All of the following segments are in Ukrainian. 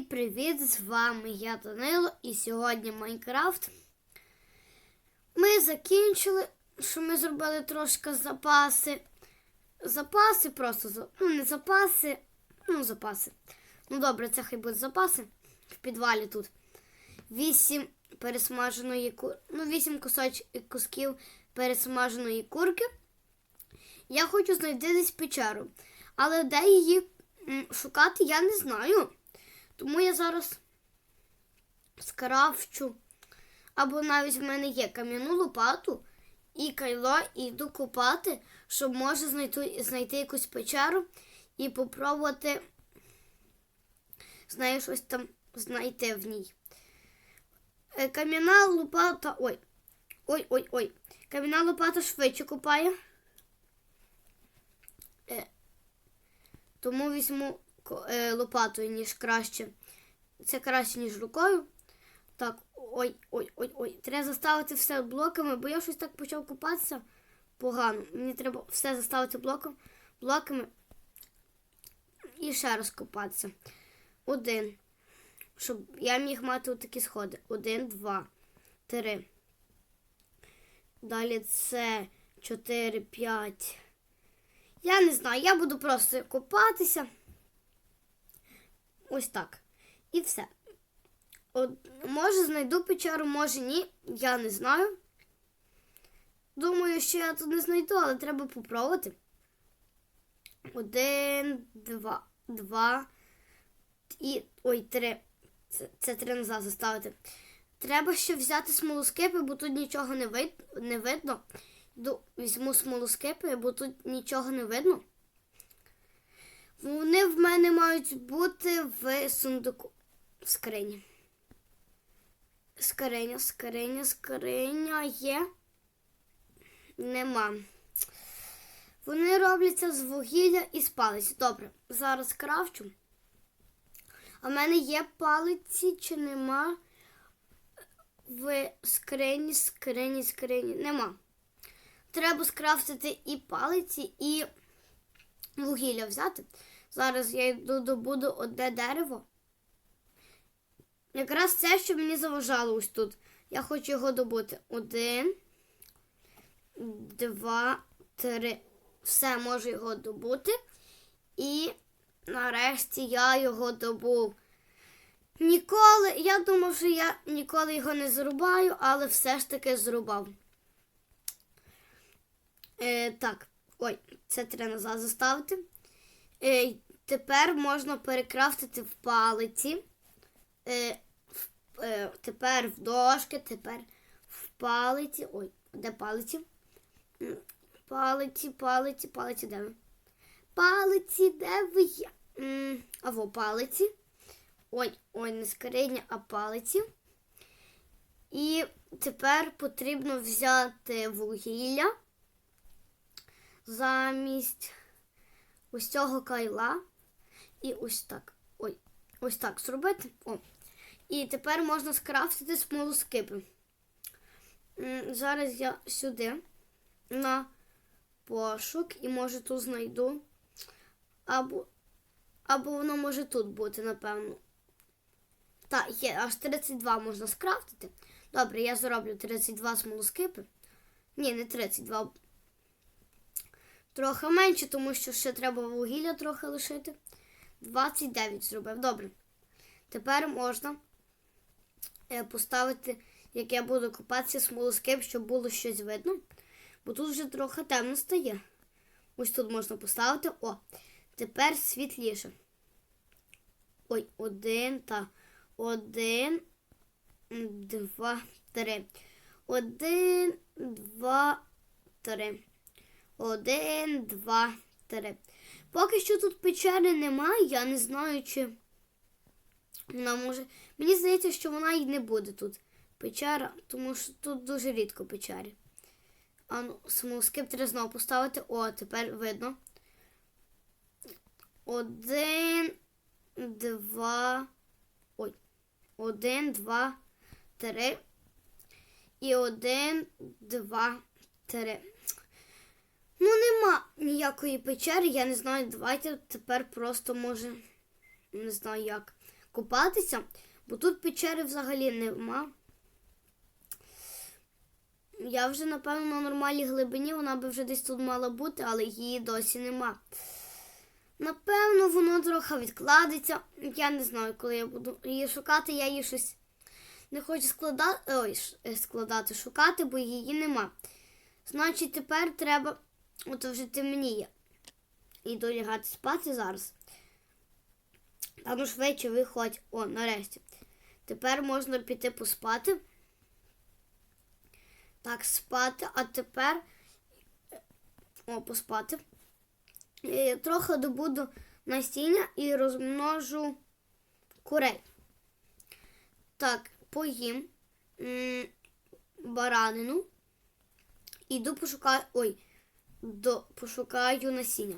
Всім привіт! З вами я Данило і сьогодні Майнкрафт. Ми закінчили, що ми зробили трошки запаси. Запаси просто, ну не запаси, ну запаси. Ну добре, це хай будуть запаси в підвалі тут. Вісім пересмаженої ку... ну, вісім кусоч... кусків пересмаженої курки. Я хочу знайти десь печеру. Але де її шукати, я не знаю. Тому я зараз скрафчу. Або навіть в мене є кам'яну лопату і кайло, і йду копати, щоб може знайти, знайти якусь печеру і попробувати з нею щось там знайти в ній. Е, Кам'яна лопата. Ой. Ой-ой-ой. Кам'яна лопата швидше копає. Е, тому візьму лопатою, ніж краще. Це краще, ніж рукою. Так, ой, ой, ой, ой. Треба заставити все блоками, бо я щось так почав купатися погано. Мені треба все заставити блоком, блоками і ще раз купатися. Один. Щоб я міг мати отакі сходи. Один, два, три. Далі це чотири, п'ять. Я не знаю, я буду просто купатися. Ось так. І все. От, може знайду печеру, може ні. Я не знаю. Думаю, що я тут не знайду, але треба попробувати. Один, два, два і. Ой, три. Це, це три назад заставити. Треба ще взяти смолоскипи, бо тут нічого не, вид, не видно. Йду, візьму смолоскипи, бо тут нічого не видно. Вони в мене мають бути в сундуку. В скрині. Скриня, скриня, скриня є. Нема. Вони робляться з вугілля і з палиць. Добре, зараз крафчу. А в мене є палиці чи нема в скрині, скрині, скрині. Нема. Треба скрафтити і палиці, і вугілля взяти. Зараз я йду добуду одне дерево. Якраз це, що мені заважало ось тут. Я хочу його добути. Один, два, три. Все, можу його добути. І нарешті я його добув. Ніколи, я думав, що я ніколи його не зрубаю, але все ж таки зрубав. Е, так, ой, це треба назад заставити. Е, тепер можна перекрафтити в палиці. Е, е, тепер в дошки, тепер в палиці. Ой, де палиці? Палиці, палиці, палиці, де ви? Палиці, де ви є? М, Аво, палиці. Ой, ой, не скриня, а палиці. І тепер потрібно взяти вугілля замість ось цього кайла. І ось так. Ой, ось так зробити. О. І тепер можна скрафтити смолоскипи. Зараз я сюди на пошук і може тут знайду. Або, або воно може тут бути, напевно. Так, є, аж 32 можна скрафтити. Добре, я зроблю 32 смолоскипи. Ні, не 32. Трохи менше, тому що ще треба вугілля трохи лишити. 29 зробив. Добре. Тепер можна е, поставити, як я буду купатися смолоскип, щоб було щось видно. Бо тут вже трохи темно стає. Ось тут можна поставити. О, тепер світліше. Ой, один та один, два, три. Один, два, три. Один, два, три. Поки що тут печери немає, я не знаю, чи вона може. Мені здається, що вона і не буде тут. Печера, тому що тут дуже рідко печері. А ну, смолоскип треба знову поставити. О, тепер видно. Один, два. Ой. Один, два, три. І один, два, три. Ну, нема ніякої печери, я не знаю. Давайте тепер просто може. Не знаю як. купатися, бо тут печери взагалі нема. Я вже, напевно, на нормальній глибині, вона би вже десь тут мала бути, але її досі нема. Напевно, воно трохи відкладеться. Я не знаю, коли я буду її шукати, я її щось не хочу складати, ой, складати, шукати, бо її нема. Значить, тепер треба. От вже темніє. Іду лягати спати зараз. Та ну швидше виходь. О, нарешті. Тепер можна піти поспати. Так, спати, а тепер. е, О, поспати. Е, Трохи добуду насіння і розмножу курей. Так, поїм баранину. Іду пошукаю. Ой, до, пошукаю насіння.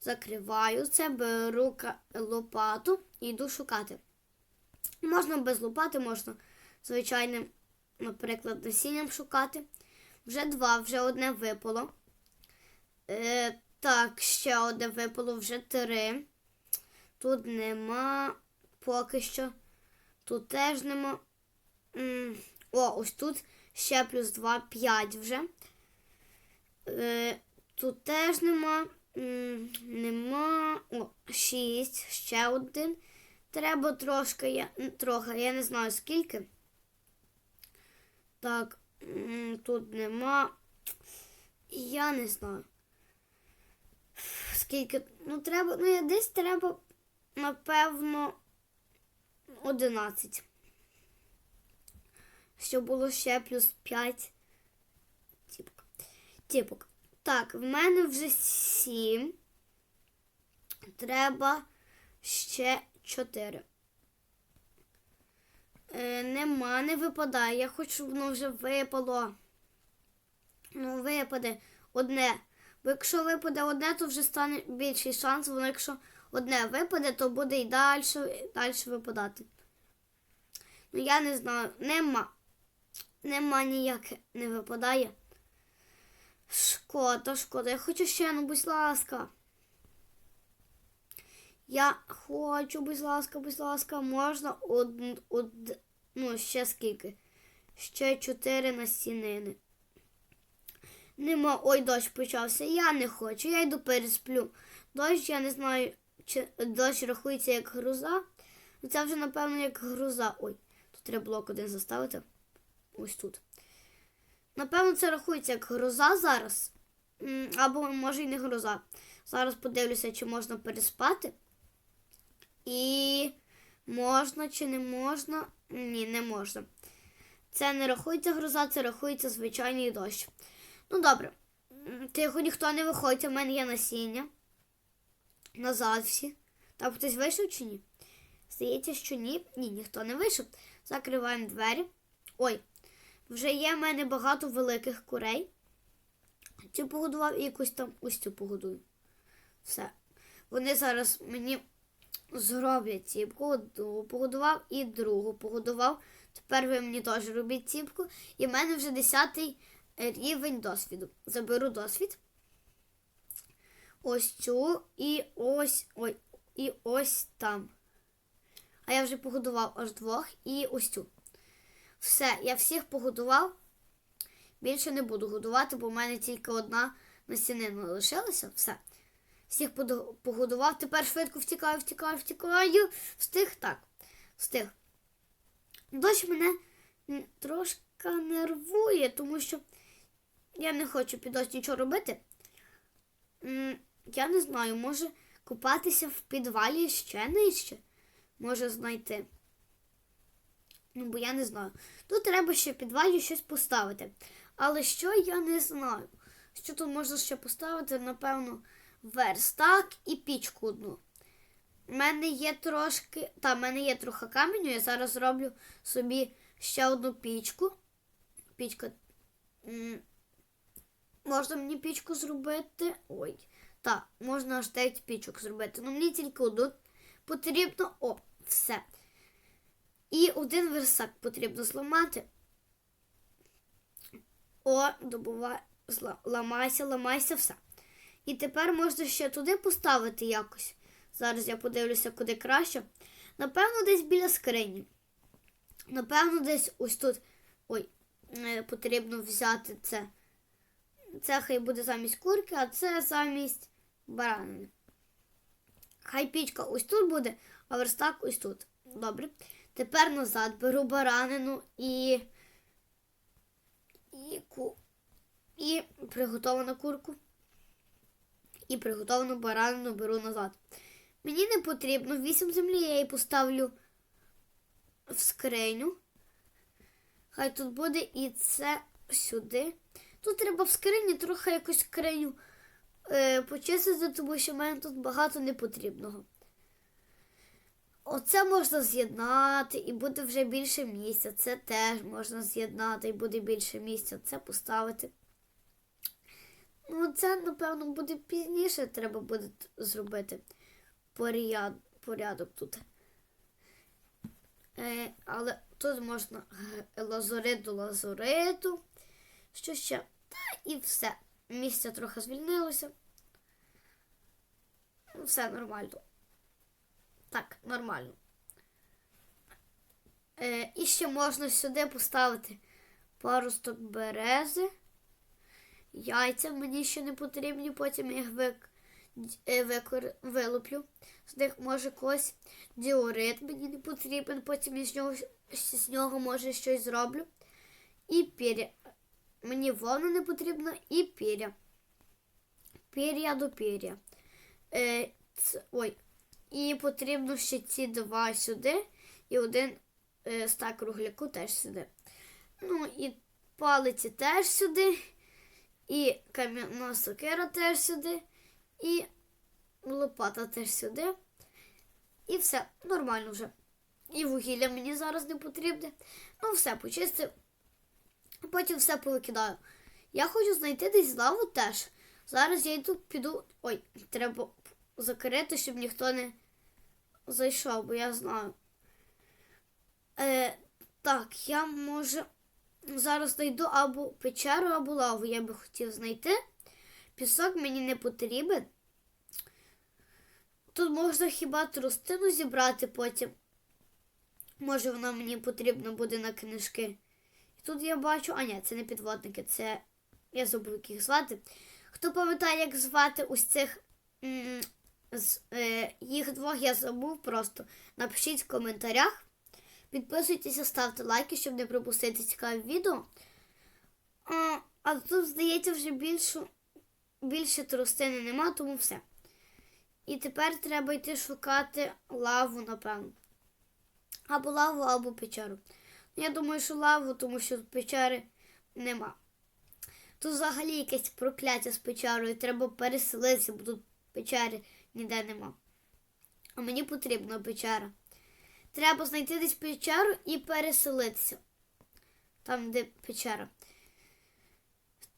Закриваю це, беру лопату і йду шукати. Можна без лопати, можна звичайним, наприклад, насінням шукати. Вже два, вже одне випало. Е, так, ще одне випало, вже три. Тут нема поки що. Тут теж нема. М, О, ось тут ще плюс 2, 5 вже. Е, тут теж нема. Нема. О, 6, ще один. Треба трошки, я, трохи, я не знаю скільки. Так, тут нема. Я не знаю. Скільки. Ну, треба. Ну, я десь треба, напевно, 11. Щоб було ще плюс 5 тіпок. Тіпок. Так, в мене вже 7. Треба ще 4. Е, нема, не випадає. Я хочу, щоб воно вже випало. Ну, випаде одне. Бо якщо випаде одне, то вже стане більший шанс. Воно якщо одне випаде, то буде і далі, далі випадати. Ну, я не знаю, нема. Нема ніяке не випадає. Шкода, шкода. Я хочу ще, ну, будь ласка. Я хочу, будь ласка, будь ласка, можна од, од, ну, ще скільки? Ще чотири насінини. Нема. Ой, дощ почався. Я не хочу. Я йду пересплю. Дощ, я не знаю, чи дощ рахується як груза. Це вже, напевно, як груза. Ой, тут треба блок один заставити. Ось тут. Напевно, це рахується як гроза зараз. Або може і не гроза. Зараз подивлюся, чи можна переспати. І можна чи не можна. Ні, не можна. Це не рахується гроза, це рахується звичайний дощ. Ну добре. Тихо, ніхто не виходить, у мене є насіння. Назад всі. Там хтось вийшов чи ні? Здається, що ні. Ні, ніхто не вийшов. Закриваємо двері. Ой, вже є в мене багато великих курей. Цю погодував і якусь там ось цю погодую. Все. Вони зараз мені зроблять ціпку. Одну погодував і другу погодував. Тепер ви мені теж робіть ціпку. І в мене вже 10 рівень досвіду. Заберу досвід. Ось цю і ось ой, і ось там. А я вже погодував аж двох і ось цю. Все, я всіх погодував. Більше не буду годувати, бо в мене тільки одна насінина лишилася. Все. Всіх погодував. Тепер швидко втікаю, втікаю, втікаю. Встиг так. Встиг. Дощ мене трошки нервує, тому що я не хочу під дощ нічого робити. Я не знаю, може купатися в підвалі ще нижче. Може знайти. Ну, бо я не знаю. Тут треба ще в підвалі щось поставити. Але що я не знаю. Що тут можна ще поставити, напевно, верстак і пічку одну. У мене є трошки. Та, в мене є трохи каменю, я зараз зроблю собі ще одну пічку. Пічка. Можна мені пічку зробити. Ой. Так, можна аж 9 пічок зробити. Ну мені тільки одну потрібно. О, все. І один версак потрібно зламати. О, добувай, ламайся, ламайся, все. І тепер можна ще туди поставити якось. Зараз я подивлюся, куди краще. Напевно, десь біля скрині. Напевно, десь ось тут. Ой, е, потрібно взяти це. Це хай буде замість курки, а це замість баранини. Хай пічка ось тут буде, а верстак ось тут. Добре. Тепер назад беру баранину і. І, ку... і приготовану курку. І приготовану баранину беру назад. Мені не потрібно 8 землі, я її поставлю в скриню. Хай тут буде і це сюди. Тут треба в скрині трохи якусь скриню е, почистити, тому що в мене тут багато непотрібного. Оце можна з'єднати і буде вже більше місця. Це теж можна з'єднати і буде більше місця. Це поставити. Ну, це, напевно, буде пізніше треба буде зробити поряд, порядок тут. Е, але тут можна лазурит до лазуриту. Що ще? Та і все. Місця трохи звільнилося. Ну, Все нормально. Так, нормально. Е, і ще можна сюди поставити паросток берези. Яйця мені ще не потрібні, потім їх вик, е, викор, вилуплю. З них може когось діорит мені не потрібен, потім я з нього, з нього може щось зроблю. І пір'я. Мені вовна не потрібна і пір'я. Пір'я до пір'я. Е, ц- ой. І потрібно ще ці два сюди і один е, стак кругляку теж сюди. Ну і палиці теж сюди. І кам'яна сокира теж сюди, і лопата теж сюди. І все, нормально вже. І вугілля мені зараз не потрібне. Ну, все, почистив. Потім все повикидаю. Я хочу знайти десь лаву теж. Зараз я йду, піду. Ой, треба закрити, щоб ніхто не зайшов, бо я знаю. Е, так, я може зараз знайду або печеру, або лаву. Я би хотів знайти. Пісок мені не потрібен. Тут можна хіба тростину зібрати потім. Може, вона мені потрібна буде на книжки. І тут я бачу, а ні, це не підводники, це я забув, як їх звати. Хто пам'ятає, як звати ось цих з, е, їх двох я забув просто. Напишіть в коментарях. Підписуйтеся, ставте лайки, щоб не пропустити цікаві відео. А, а тут, здається, вже більше, більше тростини нема, тому все. І тепер треба йти шукати лаву, напевно. Або лаву, або печеру. Я думаю, що лаву, тому що печери нема. Тут взагалі якесь прокляття з печерою. Треба переселитися, бо тут печери ніде нема. А мені потрібна печера. Треба знайти десь печеру і переселитися. Там, де печера.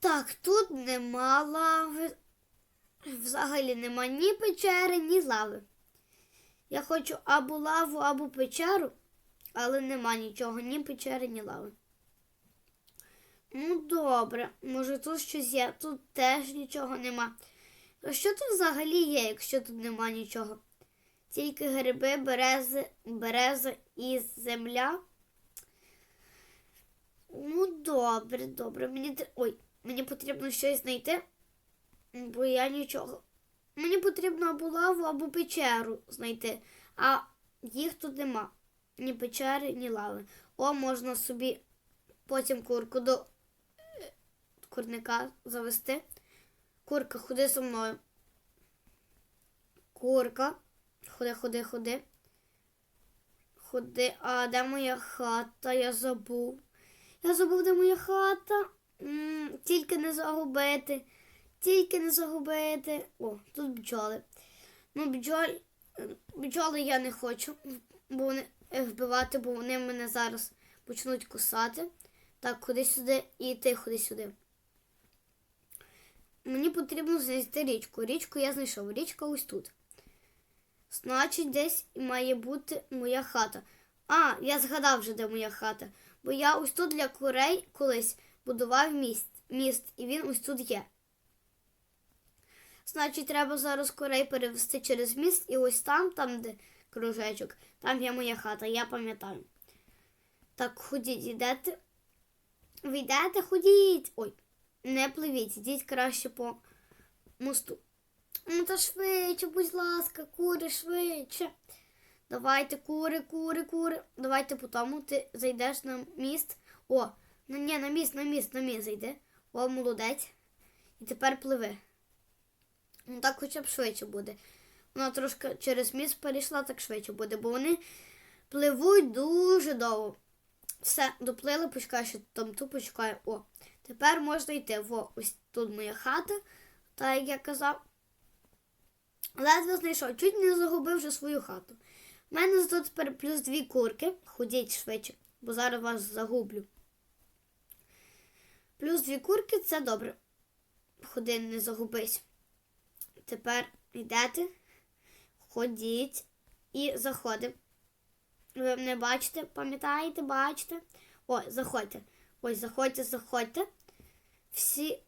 Так, тут нема лави. Взагалі нема ні печери, ні лави. Я хочу або лаву, або печеру, але нема нічого, ні печери, ні лави. Ну, добре, може тут щось є, тут теж нічого нема. А що тут взагалі є, якщо тут нема нічого? Тільки гриби, берези, береза і земля. Ну, добре, добре. Мені ой, мені потрібно щось знайти, бо я нічого. Мені потрібно або лаву, або печеру знайти, а їх тут нема. Ні печери, ні лави. О, можна собі потім курку до е, курника завести. Курка, ходи зі мною. Курка. Ходи, ходи, ходи. Ходи. А де моя хата? Я забув. Я забув, де моя хата. м тільки не загубити. Тільки не загубити. О, тут бджоли. Ну, бджол... бджоли я не хочу бо вони е, вбивати, бо вони мене зараз почнуть кусати. Так, ходи сюди і ти ходи сюди. Мені потрібно знайти річку. Річку я знайшов. Річка ось тут. Значить, десь має бути моя хата. А, я згадав вже, де моя хата. Бо я ось тут для курей колись будував міст, міст і він ось тут є. Значить, треба зараз курей перевести через міст, і ось там, там, де кружечок. Там є моя хата, я пам'ятаю. Так, ходіть, йдете. Ви йдете, ходіть. Ой, не пливіть, йдіть краще по мосту. Ну та швидше, будь ласка, кури, швидше. Давайте, кури, кури, кури. Давайте по тому ти зайдеш на міст. О, ну ні, на міст, на міст, на міст зайди. О, молодець. І тепер пливи. Ну так хоча б швидше буде. Вона трошки через міст перейшла, так швидше буде, бо вони пливуть дуже довго. Все, доплили, почекай, що там ту почекаю. О, тепер можна йти. Во, ось тут моя хата, та як я казав. Ледве знайшов, чуть не загубив вже свою хату. У мене тут тепер плюс дві курки. Ходіть швидше, бо зараз вас загублю. Плюс дві курки це добре. Ходи, не загубись. Тепер йдете, ходіть і заходимо. Ви мене бачите, пам'ятаєте, бачите? О, заходьте. Ось, заходьте, заходьте. Всі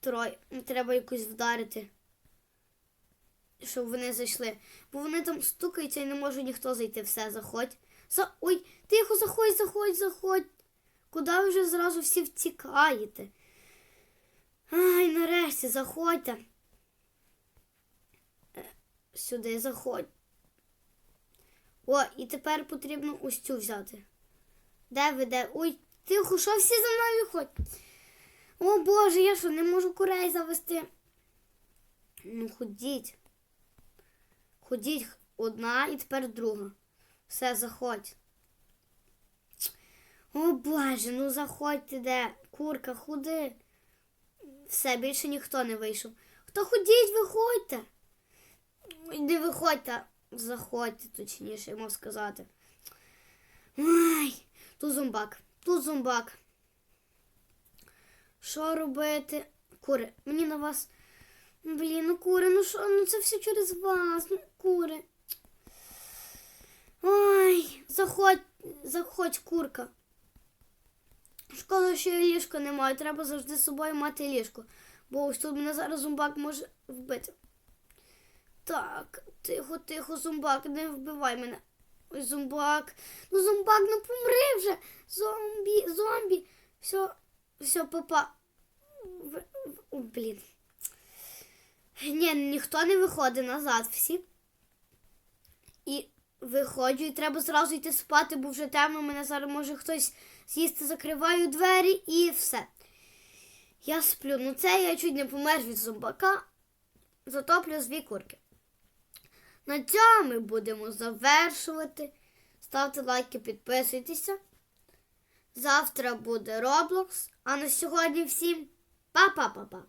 троє. Треба якось вдарити, щоб вони зайшли. Бо вони там стукаються і не може ніхто зайти. Все, заходь. За... Ой, тихо, заходь, заходь, заходь. Куди ви вже зразу всі втікаєте? Ай, нарешті, заходьте. Е, Сюди заходь. О, і тепер потрібно ось цю взяти. Де ви, де? Ой, тихо, що всі за мною ходять? О Боже, я що, не можу курей завести? Ну, ходіть. Ходіть одна і тепер друга. Все, заходь. О Боже, ну заходьте де. Курка, ходи. Все, більше ніхто не вийшов. Хто ходіть, виходьте. Не виходьте. Заходьте, точніше, я мав сказати. Ай, тут зомбак, тут зомбак. Що робити? Кури, мені на вас. Блін, ну кури, ну що, ну це все через вас, ну кури. Ой, заходь, заходь, курка. Шкода, що я ліжка не. Треба завжди з собою мати ліжко. Бо ось тут мене зараз зомбак може вбити. Так, тихо, тихо, зомбак, не вбивай мене. Ой, зомбак. Ну, зомбак, ну помри вже. Зомбі, зомбі. Все, все, О, блін. Ні, ніхто не виходить назад всі. І виходжу, і треба зразу йти спати, бо вже темно, мене зараз може хтось з'їсти, закриваю двері і все. Я сплю. Ну це я чуть не помер від зомбака. Зато плюс дві курки. На цьому ми будемо завершувати. Ставте лайки, підписуйтеся. Завтра буде Roblox. А на сьогодні всім па-па-па-па.